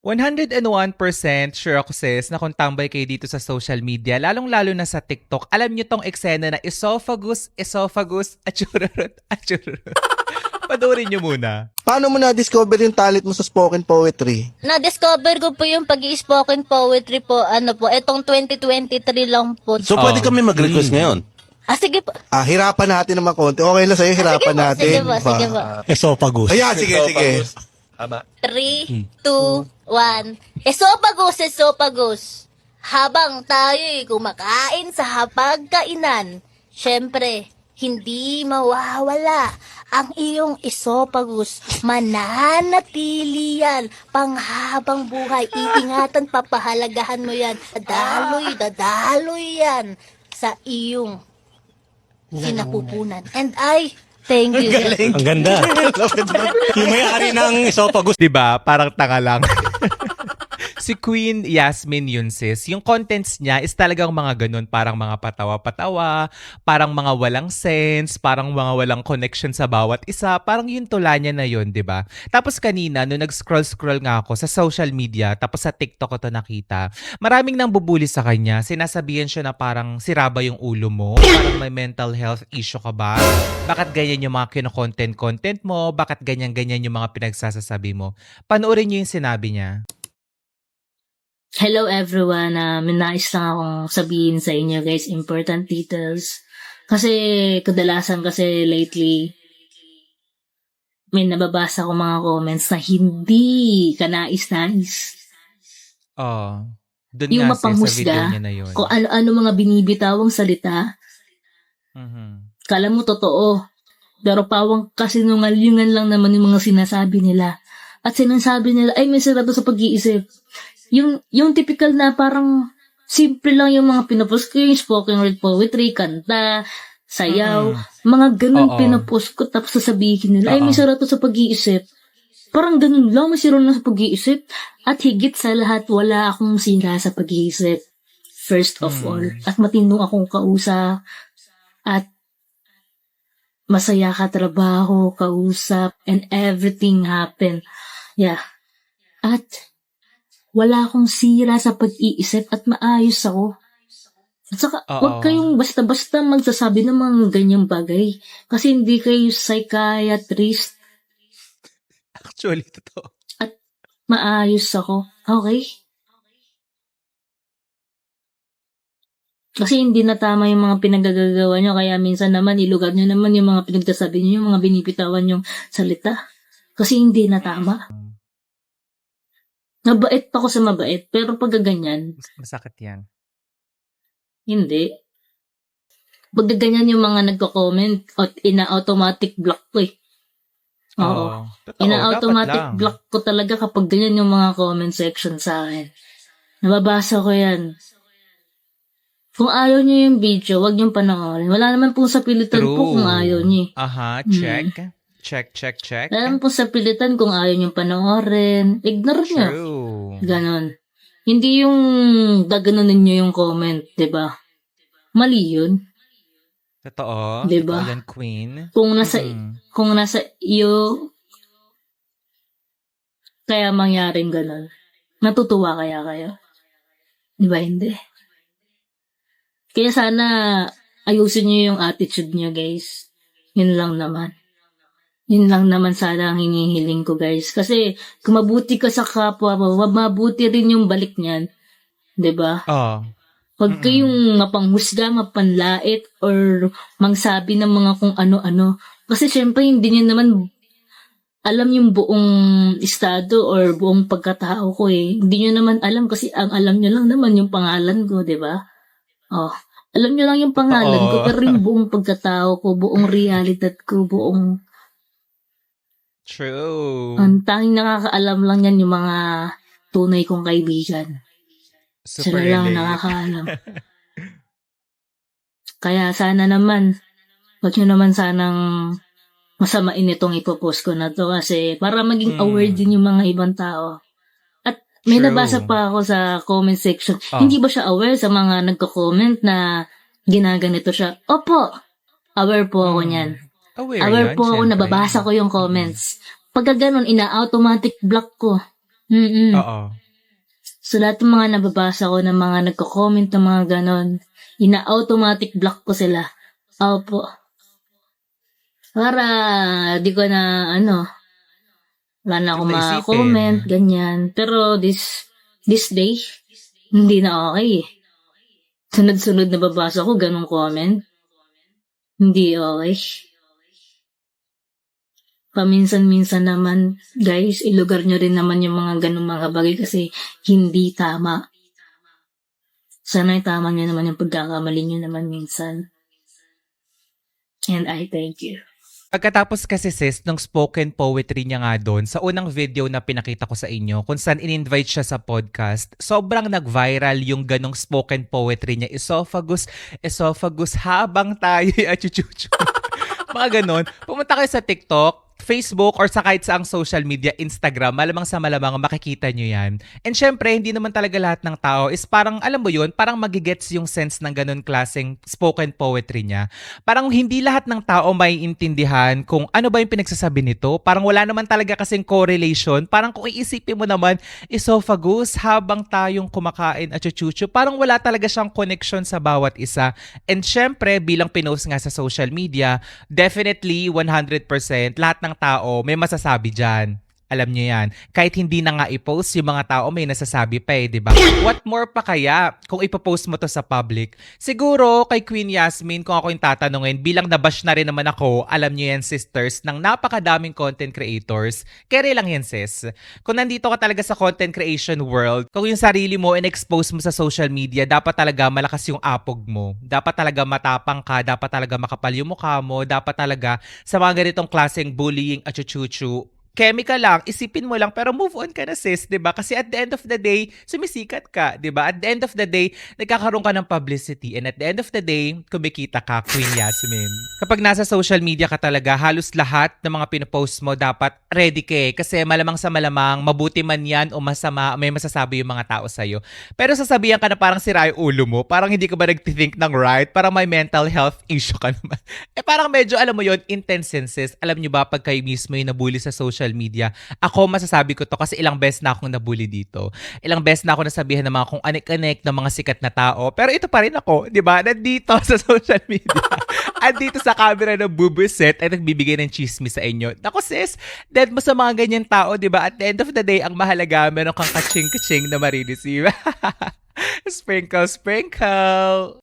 101% sure ako sis na kung tambay kayo dito sa social media, lalong-lalo na sa TikTok, alam nyo tong eksena na esophagus, esophagus, achururut, achururut. Panoorin nyo muna. Paano mo na-discover yung talent mo sa spoken poetry? Na-discover ko po yung pag-spoken poetry po, ano po, etong 2023 lang po. So, Oh. pwede kami mag-request ngayon. Ah, sige po. Ah, hirapan natin naman konti. Okay lang sa'yo, hirapan sige po, natin. sige po, sige po. Ah, Esophagus. Ayan, sige, sige. 3, 2, 1. Esophagus, esophagus. Habang tayo'y kumakain sa hapagkainan, syempre, hindi mawawala ang iyong esophagus. Mananatili yan panghabang buhay. Iingatan, papahalagahan mo yan. Dadaloy, dadaloy yan sa iyong sinapupunan. And I thank you. Ang ganda. yung may-ari ng esophagus. 'Di ba? Parang tanga lang. si Queen Yasmin yun sis. Yung contents niya is talagang mga ganun. Parang mga patawa-patawa, parang mga walang sense, parang mga walang connection sa bawat isa. Parang yung tula niya na yun, di ba? Tapos kanina, nung nag-scroll-scroll nga ako sa social media, tapos sa TikTok ko to nakita, maraming nang bubuli sa kanya. Sinasabihan siya na parang siraba yung ulo mo, parang may mental health issue ka ba? Bakit ganyan yung mga kino-content-content mo? Bakit ganyan-ganyan yung mga pinagsasasabi mo? Panoorin niyo yung sinabi niya. Hello everyone, uh, may nais lang akong sabihin sa inyo guys, important details. Kasi kadalasan kasi lately, may nababasa ko mga comments na hindi kanais-nais. Oh. Doon Yung mapanghusga. Kung ano-ano mga binibitawang salita, Mhm. kala mo totoo. Pero pawang kasinungalingan lang naman yung mga sinasabi nila. At sinasabi nila, ay may sira to sa pag-iisip. Yung, yung typical na parang simple lang yung mga pinapost ko, yung spoken word poetry, kanta, sayaw, mga ganun Oo. pinapost ko, tapos sasabihin nila, ay may Oo. sira to sa pag-iisip. Parang ganun lang, may sira na sa pag-iisip. At higit sa lahat, wala akong sira sa pag-iisip. First of Hmm. all. At matindong akong kausap. At masaya ka trabaho, kausap, and everything happen. Yeah. At wala akong sira sa pag-iisip at maayos ako. At saka, Oo. huwag kayong basta-basta magsasabi ng mga ganyang bagay. Kasi hindi kayo psychiatrist. Actually, totoo. Maayos ako. Okay? Kasi hindi na tama yung mga pinagagagawa nyo, kaya minsan naman ilugar nyo naman yung mga pinagsasabi nyo, yung mga binipitawan yung salita. Kasi hindi na tama. Mabait pa ako sa mabait, pero pag ganyan, Mas- Masakit yan. hindi. Pag ganyan yung mga nagko-comment, at ina-automatic block ko eh. Oo. Totoo, Ina-automatic block ko talaga kapag ganyan yung mga comment section sa akin. Nababasa ko yan. Kung ayaw niyo yung video, wag niyong panoorin. Wala naman pong sa pilitan po True. kung ayaw niyo. Aha, Hmm. Check. Check, check, naman pong sa pilitan kung ayaw niyong panoorin. Ignore niyo. True. Ganon. Hindi yung gaganunin niyo yung comment, 'di ba? Mali yun. Totoo. Diba? Totoo yan, Queen. Kung nasa Mm. kung nasa iyo kaya mangyaring ganon. Natutuwa kaya kayo? Di ba hindi? Kaya sana ayusin niyo yung attitude niyo guys. Yun lang naman. Yun lang naman sana ang hinihiling ko guys. Kasi kung mabuti ka sa kapwa mo, mabuti rin yung balik niyan. Di ba? Oh. Huwag kayong mapanghusga, mapanlait, or mangsabi ng mga kung ano-ano. Kasi syempre, hindi niyo naman alam yung buong estado or buong pagkatao ko eh. Hindi niyo naman alam kasi ang alam niyo lang naman yung pangalan ko, di ba? Oh, alam niyo lang yung pangalan ko, Oo. pero yung buong pagkatao ko, buong realidad ko, buong... True. Ang tanging nakakaalam lang yan yung mga tunay kong kaibigan. Super Sila lang relate. nakakaalam. Kaya sana naman, wag nyo naman sanang masamain itong ipopost ko na to kasi para maging Mm. aware din yung mga ibang tao. At may True. nabasa pa ako sa comment section. Ah. Hindi ba siya aware sa mga nagko-comment na ginaganito siya? Opo! Aware po ako Mm. niyan. Aware, Aware yan, po ako, syempre. nababasa ko yung comments. Pagka ganun, ina-automatic block ko. Mm-mm. Oo. So, lahat ng mga nababasa ko ng mga nagko-comment ng mga ganon, ina-automatic block ko sila. Opo. Para, di ko na, ano, wala na akong Huwag na isipin. ma-comment, ganyan. Pero, this, this day, hindi na okay eh. Sunod-sunod na babasa ko, ganong comment. Hindi okay. Paminsan-minsan naman, guys, ilugar nyo rin naman yung mga ganong mga bagay kasi hindi tama. Sana tama nyo naman yung pagkakamali nyo naman minsan. And I thank you. Pagkatapos kasi sis, nung spoken poetry niya nga doon, sa unang video na pinakita ko sa inyo, kung saan in-invite siya sa podcast, sobrang nag-viral yung ganong spoken poetry niya, esophagus, esophagus, habang tayo at chuchuchu. Mga ganon. Pumunta kayo sa TikTok, Facebook, or sa kahit saang social media, Instagram, malamang sa malamang makikita nyo yan. And syempre, hindi naman talaga lahat ng tao is parang, alam mo yun, parang magigets yung sense ng ganon klaseng spoken poetry niya. Parang hindi lahat ng tao may intindihan kung ano ba yung pinagsasabi nito. Parang wala naman talaga kasing correlation. Parang kung iisipin mo naman, esophagus habang tayong kumakain at chuchuchu, parang wala talaga siyang connection sa bawat isa. And syempre, bilang pinost nga sa social media, definitely 100% lahat ng tao may masasabi dyan. Alam niyo yan. Kahit hindi na nga i-post, yung mga tao may nasasabi pa eh, di ba? What more pa kaya kung ipopost mo to sa public? Siguro kay Queen Yasmin, kung ako yung tatanungin, bilang nabash na rin naman ako, alam niyo yan sisters, ng napakadaming content creators. Kere lang yan sis. Kung nandito ka talaga sa content creation world, kung yung sarili mo in-expose mo sa social media, dapat talaga malakas yung apog mo. Dapat talaga matapang ka, dapat talaga makapal yung mukha mo, dapat talaga sa mga ganitong klaseng bullying at chuchuchu, chemical lang, isipin mo lang, pero move on ka na sis, 'di ba? Kasi at the end of the day, sumisikat ka, 'di ba? At the end of the day, nagkakaroon ka ng publicity and at the end of the day, kumikita ka, Queen Yasmin. Kapag nasa social media ka talaga, halos lahat ng mga pinopost mo dapat ready ka eh. Kasi malamang sa malamang, mabuti man yan o masama, may masasabi yung mga tao sa'yo. Pero sasabihan ka na parang sira yung ulo mo, parang hindi ka ba nagtithink ng right, parang may mental health issue ka naman. Eh parang medyo, alam mo yon intense senses. Alam nyo ba, pag kayo mismo yung nabully sa social media, ako masasabi ko to kasi ilang beses na akong nabully dito. Ilang beses na ako nasabihan ng mga kung anik-anik ng mga sikat na tao. Pero ito pa rin ako, di ba? Nandito sa social media. Andito sa camera ng bubuset at nagbibigay ng chismis sa inyo. Ako sis, dead mo sa mga ganyan tao, di ba? At the end of the day, ang mahalaga, meron kang kaching-kaching na marireceive. sprinkle, sprinkle.